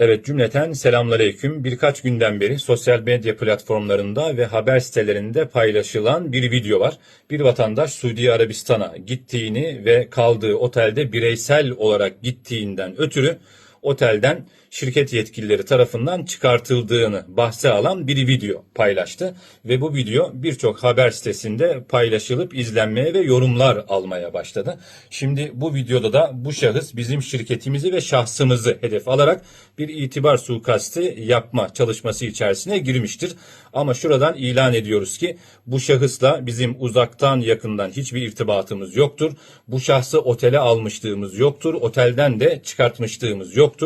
Evet cümleten selamünaleyküm. Birkaç günden beri sosyal medya platformlarında ve haber sitelerinde paylaşılan bir video var. Bir vatandaş Suudi Arabistan'a gittiğini ve kaldığı otelde bireysel olarak gittiğinden ötürü otelden şirket yetkilileri tarafından çıkartıldığını bahse alan bir video paylaştı ve bu video birçok haber sitesinde paylaşılıp izlenmeye ve yorumlar almaya başladı. Şimdi bu videoda da bu şahıs bizim şirketimizi ve şahsımızı hedef alarak bir itibar suikasti yapma çalışması içerisine girmiştir. Ama şuradan ilan ediyoruz ki bu şahısla bizim uzaktan yakından hiçbir irtibatımız yoktur. Bu şahsı otele almışlığımız yoktur. Otelden de çıkartmışlığımız yoktur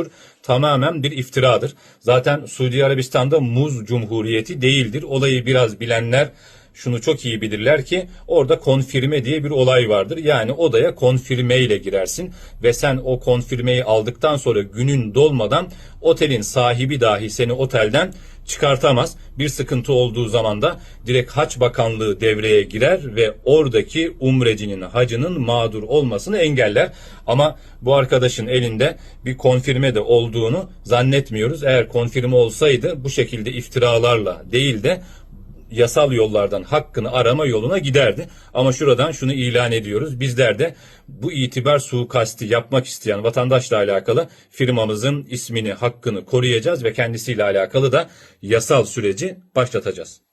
tamamen bir iftiradır. Zaten Suudi Arabistan'da muz cumhuriyeti değildir. Olayı biraz bilenler şunu çok iyi bilirler ki orada konfirme diye bir olay vardır. Yani odaya konfirme ile girersin ve sen o konfirmeyi aldıktan sonra günün dolmadan otelin sahibi dahi seni otelden çıkartamaz. Bir sıkıntı olduğu zaman da direkt Haç Bakanlığı devreye girer ve oradaki umrecinin hacının mağdur olmasını engeller. Ama bu arkadaşın elinde bir konfirme de olduğunu zannetmiyoruz. Eğer konfirme olsaydı bu şekilde iftiralarla değil de yasal yollardan hakkını arama yoluna giderdi. Ama şuradan şunu ilan ediyoruz. Bizler de bu itibar suikasti yapmak isteyen vatandaşla alakalı firmamızın ismini, hakkını koruyacağız ve kendisiyle alakalı da yasal süreci başlatacağız.